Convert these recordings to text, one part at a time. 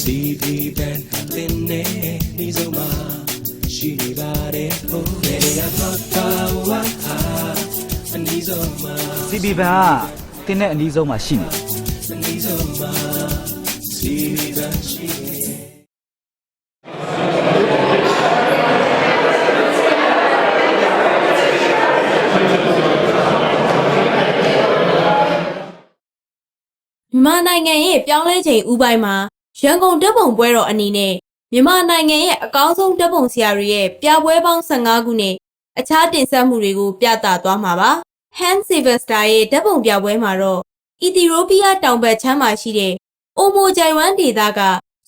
CB band တင်နေဒီစုံမှာရှိနေပါတယ်ဟိုနေရာတော့ပါဝါဟာအနီးဆုံးမှာ CB ဘန်ကတင်းတဲ့အနီးဆုံးမှာရှိနေတယ်အနီးဆုံးမှာ CB band ရှိနေမြန်မာနိုင်ငံရဲ့ပြောင်းလဲချိန်ဥပိုင်းမှာ ရန်ကုန်တပ်ပုံပွဲတော်အနေနဲ့မြန်မာနိုင်ငံရဲ့အကောင်းဆုံးတပ်ပုံဆရာတွေရဲ့ပြပွဲပေါင်း15ခုနဲ့အခြားတင်ဆက်မှုတွေကိုပြသသွားမှာပါ။ Han Silvester ရဲ့တပ်ပုံပြပွဲမှာတော့အီသီယိုးပီးယားတောင်ဘက်ချမ်းမှာရှိတဲ့အိုမိုဂျိုင်ဝမ်ဒေသက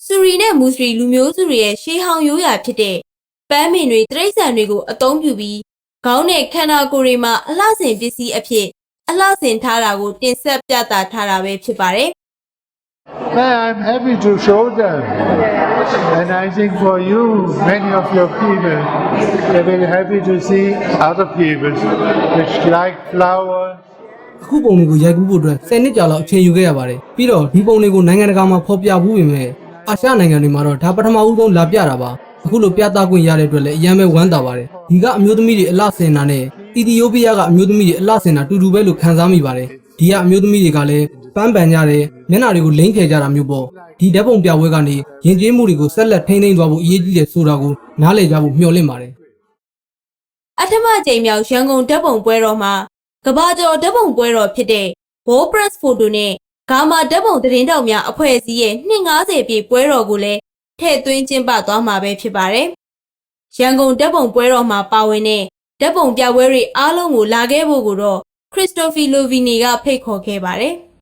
ဆူရီနဲ့မူစလီလူမျိုးစုတွေရဲ့ရှေးဟောင်းရိုးရာဖြစ်တဲ့ပန်းမင်တွေတိရစ္ဆာန်တွေကိုအသုံးပြုပြီးခေါင်းနဲ့ခန္ဓာကိုယ်တွေမှာအလှဆင်ပစ္စည်းအဖြစ်အလှဆင်ထားတာကိုတင်ဆက်ပြသထားတာပဲဖြစ်ပါတယ်။ Well, I'm happy to show them. And I think for you, many of your people, they're very happy to see other people which like flowers. အခုပုံတွေကိုရိုက်ကူးဖို့အတွက်10နှစ်ကြာလောက်အချိန်ယူခဲ့ရပါတယ်ပြီးတော့ဒီပုံတွေကိုနိုင်ငံတကာမှာဖော်ပြဘူးပေမဲ့အာရှနိုင်ငံတွေမှာတော့ဒါပထမဦးဆုံးလာပြတာပါအခုလိုပြသခွင့်ရတဲ့အတွက်လည်းအရင်ပဲဝမ်းသာပါတယ်ဒီကအမျိုးသမီးတွေအလှဆင်တာနဲ့အီသီယိုးပီးယားကအမျိုးသမီးတွေအလှဆင်တာတူတူပဲလို့ခံစားမိပါတယ်ဒီကအမျိုးသမီးတွေကလည်း ပန်းပန်ကြတယ်မျက်နှာတွေကိုလိမ့်ခဲကြတာမျိုးပေါ့ဒီဓာတ်ပုံပြပွဲကနေယဉ်ကျေးမှုတွေကိုဆက်လက်ထိန်းသိမ်းသွားဖို့အရေးကြီးတယ်ဆိုတာကိုနားလည်ကြဖို့မျှော်လင့်ပါတယ်အထမအကြိမ်မြောက်ရန်ကုန်ဓာတ်ပုံပွဲတော်မှာကဘာကျော်ဓာတ်ပုံပွဲတော်ဖြစ်တဲ့ Wall Press Photo နဲ့ဂါမာဓာတ်ပုံသတင်းတောက်များအဖွဲ့အစည်းရဲ့250ပြည့်ပွဲတော်ကိုလည်းထည့်သွင်းကျင်းပသွားမှာပဲဖြစ်ပါတယ်။ရန်ကုန်ဓာတ်ပုံပွဲတော်မှာပါဝင်တဲ့ဓာတ်ပုံပြပွဲတွေအားလုံးကိုလာခဲ့ဖို့ကိုတော့ Christophe Lovini ကဖိတ်ခေါ်ခဲ့ပါတယ်။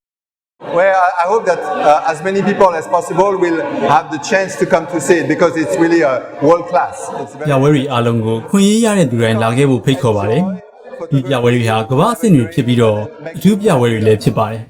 Well, I I hope that uh, as many people as possible will have the chance to come to see it because it's really a world class. It's ပြ very ပွဲတွေအားလုံးကိုခွင့်ရရတဲ့သူတိုင်းလာခဲ့ဖို့ဖိတ်ခေါ်ပါတယ်။ဒီပြပွဲတွေဟာကမ္ဘာအဆင့်တွေဖြစ်ပြီးတော့အထူးပြပွဲတွေလည်းဖြစ်ပါတယ်